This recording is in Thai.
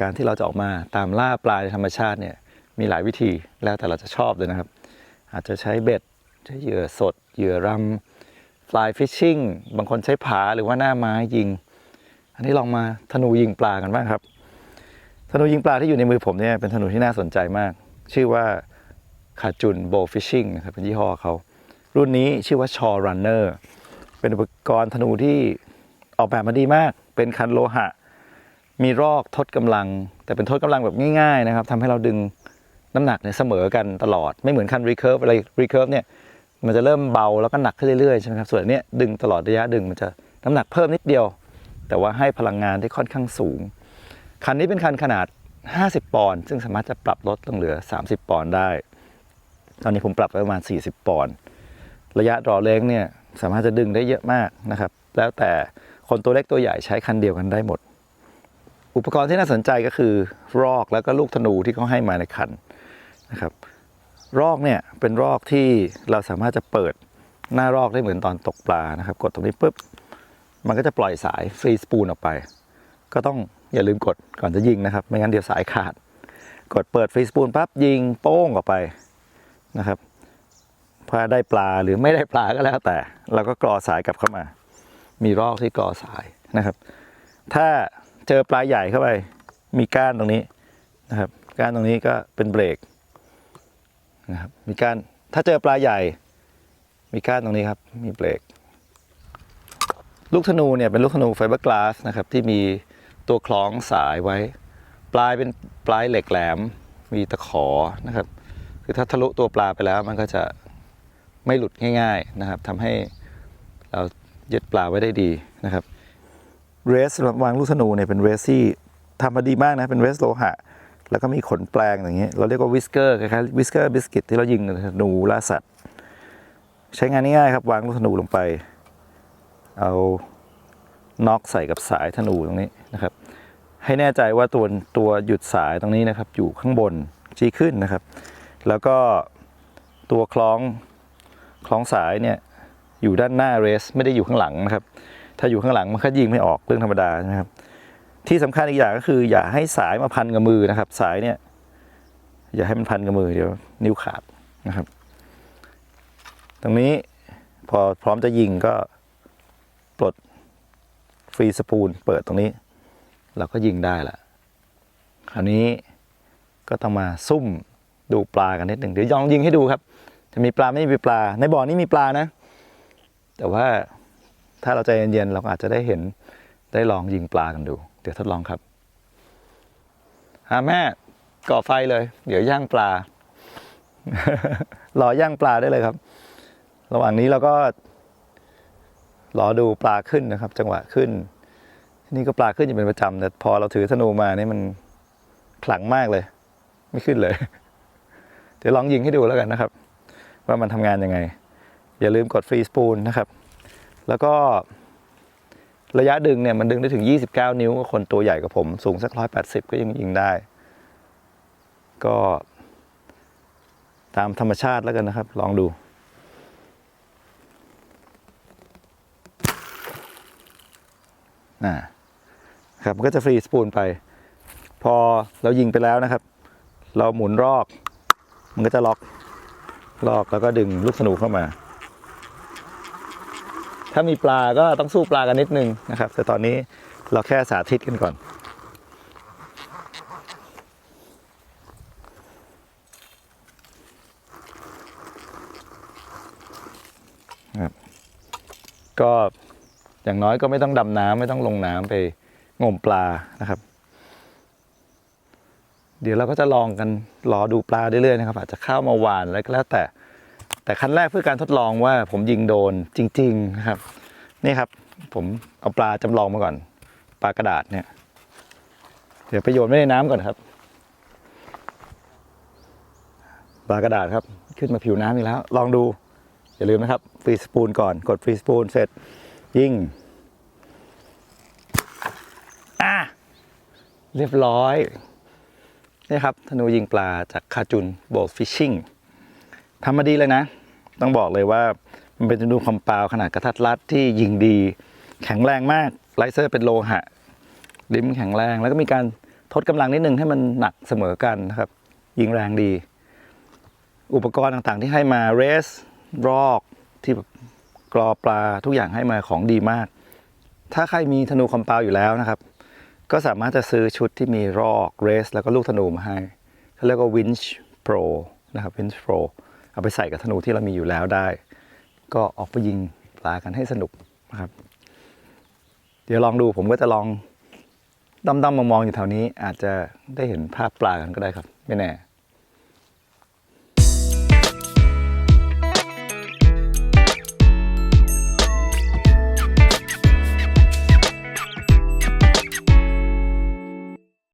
การที่เราจะออกมาตามล่าปลาในธรรมชาติเนี่ยมีหลายวิธีแล้วแต่เราจะชอบเลยนะครับ อาจจะใช้เบ็ดใช้เหยื่อสด เหยื่อรำ fly fishing บางคนใช้ผาหรือว่าหน้าไม้ยิง อันนี้ลองมาธนูยิงปลากันบ้างครับธนูยิงปลาที่อยู่ในมือผมเนี่ยเป็นธนูที่น่าสนใจมาก ชื่อว่าคาจุนโบฟิชชิ่งนะครับเป็นยี่ห้อเขา รุ่นนี้ชื่อว่าชอรันเนอร์เป็นอุปกรณ์ธนูที่ออกแบบมาดีมาก เป็นคันโลหะ มีรอกทดกำลัง แต่เป็นทดกำลังแบบง่ายๆนะครับทำให้เราดึงน้ำหนักเนี่ยเสมอกันตลอดไม่เหมือนคันรีเคิร์ฟอะไรรีเคิร์ฟเนี่ยมันจะเริ่มเบาแล้วก็หนักขึ้นเรื่อยๆใช่ไหมครับส่วนนเนี้ยดึงตลอดระยะดึงมันจะน้ำหนักเพิ่มนิดเดียว แต่ว่าให้พลังงานที่ค่อนข้างสูง คันนี้เป็นคันขนาด 50 ปอนด์ซึ่งสามารถจะปรับลดลงเหลือ 30 ปอนด์ได้ ตอนนี้ผมปรับไปประมาณ 40 ปอนด์ระยะรอเล็กเนี่ยสามารถจะดึงได้เยอะมากนะครับแล้วแต่คนตัวเล็กตัวใหญ่ใช้คันเดียวกันได้หมด อุปกรณ์ที่น่าสนใจก็คือรอกแล้วก็ลูกธนูที่เขาให้มาในคันนะครับรอกเนี่ยเป็นรอกที่เราสามารถจะเปิดหน้ารอกได้เหมือนตอนตกปลานะครับ กดตรงนี้ปุ๊บมันก็จะปล่อยสายฟรีสปูลออกไป ก็ต้องอย่าลืมกดก่อนจะยิงนะครับ ไม่งั้นเดี๋ยวสายขาด กดเปิดฟรีสปูลปั๊บยิงโป้งออกไปนะครับพอได้ปลาหรือไม่ได้ปลาก็แล้วแต่ เราก็กรอสายกลับเข้ามา มีรอกที่กรอสายนะครับ ถ้า เจอปลาใหญ่เข้าไป มีก้านตรงนี้นะครับ ก้านตรงนี้ก็เป็นเบรกนะครับมีก้านถ้าเจอปลาใหญ่ มีก้านตรงนี้ครับ มีเบรกลูกธนูเนี่ยเป็นลูกธนูไฟเบอร์กลาสนะครับที่มีตัวคล้องสายไว้ ปลายเป็นปลายเหล็กแหลม มีตะขอนะครับ คือถ้าทะลุตัวปลาไปแล้วมันก็จะไม่หลุดง่าย ๆนะครับทำให้เรายึดปลาไว้ได้ดีนะครับ เรสสำหรับวางลูกธนูเนี่ยเป็นเรสที่ทำมาดีมากนะ เป็นเรสโลหะ แล้วก็มีขนแปลงอย่างเงี้ยเราเรียกว่าวิสเกอร์คล้ายๆวิสเกอร์บิสกิตที่เรายิงธนูล่าสัตว์ ใช้งานง่ายๆครับ วางลูกธนูลงไป เอาน็อกใส่กับสายธนูตรงนี้นะครับ ให้แน่ใจว่าตัวตัวหยุดสายตรงนี้นะครับ อยู่ข้างบนชี้ขึ้นนะครับ แล้วก็ตัวคล้องคล้องสายเนี่ยอยู่ด้านหน้าเรส ไม่ได้อยู่ข้างหลังนะครับ ถ้าอยู่ข้างหลังมันก็ยิงไม่ออกเรื่องธรรมดานะครับ ที่สำคัญอีกอย่างก็คือ อย่าให้สายมาพันกับมือนะครับ สายเนี่ย อย่าให้มันพันกับมือเดี๋ยว นิ้วขาดนะครับ ตรงนี้พอพร้อมจะยิงก็ปลดฟรีสปูลเปิดตรงนี้ เราก็ยิงได้ละคราวนี้ก็ต้องมาซุ่มดูปลากันนิดหนึ่งเดี๋ยวลองยิงให้ดูครับ จะมีปลาไม่มีปลา ในบ่อนี้มีปลานะ แต่ว่า ถ้าเราใจเย็นๆเราก็อาจจะได้เห็นได้ลองยิงปลากันดู เดี๋ยวทดลองครับหาแม่ก่อไฟเลย เดี๋ยวย่างปลารอย่างปลาได้เลยครับ ระหว่างนี้เราก็รอดูปลาขึ้นนะครับ จังหวะขึ้น นี่ก็ปลาขึ้นอยู่เป็นประจำแต่พอเราถือธนูมานี่มันขลังมากเลย ไม่ขึ้นเลย เดี๋ยวลองยิงให้ดูแล้วกันนะครับ ว่ามันทำงานยังไง อย่าลืมกดฟรีสปูลนะครับ แล้วก็ระยะดึงเนี่ยมันดึงได้ถึง 29 นิ้วคนตัวใหญ่กว่าผม สูงสัก 180 ก็ยังยิงได้ ก็ตามธรรมชาติแล้วกันนะครับ ลองดู นะครับมันก็จะฟรีสปูลไป พอเรายิงไปแล้วนะครับ เราหมุนรอก มันก็จะล็อก ลอกแล้วก็ดึงลูกธนูเข้ามา ถ้ามีปลาก็ต้องสู้ปลากันนิดนึงนะครับ แต่ตอนนี้เราแค่สาธิตกันก่อนครับก็อย่างน้อยก็ไม่ต้องดำน้ำไม่ต้องลงน้ำไปงมปลานะครับ เดี๋ยวเราก็จะลองกันรอดูปลาเรื่อยๆนะครับ อาจจะเข้ามาหวานอะไรก็แล้วแต่ แต่ขั้นแรกเพื่อการทดลองว่าผมยิงโดนจริงๆนะครับ นี่ครับ ผมเอาปลาจำลองมาก่อน ปลากระดาษเนี่ย เดี๋ยวไปโยนไว้ในน้ำก่อนครับ ปลากระดาษครับ ขึ้นมาผิวน้ำอีกแล้ว ลองดู อย่าลืมนะครับฟรีสปูลก่อนกดฟรีสปูลเสร็จ ยิงอะเรียบร้อยนี่ครับธนูยิงปลาจากคาจุนโบลฟิชชิ่งทำมาดีเลยนะ ต้องบอกเลยว่ามันเป็นธนูคอมเปาวขนาดกระทัดรัดที่ยิงดี แข็งแรงมากไลเซอร์เป็นโลหะลิ้มแข็งแรง แล้วก็มีการทดกำลังนิดนึงให้มันหนักเสมอกันนะครับ ยิงแรงดี อุปกรณ์ต่างๆที่ให้มาเรสรอกที่แบบกรอปลาทุกอย่างให้มาของดีมาก ถ้าใครมีธนูคอมเปาวอยู่แล้วนะครับ ก็สามารถจะซื้อชุดที่มีรอกเรส แล้วก็ลูกธนูมาให้เขาเรียกว่า Winch Pro นะครับ Winch Pro เอาไปใส่กับธนูที่เรามีอยู่แล้วได้ ก็ออกไปยิงปลากันให้สนุกนะครับ เดี๋ยวลองดูผมก็จะลองด้อมๆมองๆอยู่แถวนี้ อาจจะได้เห็นภาพปลากันก็ได้ครับ ไม่แน่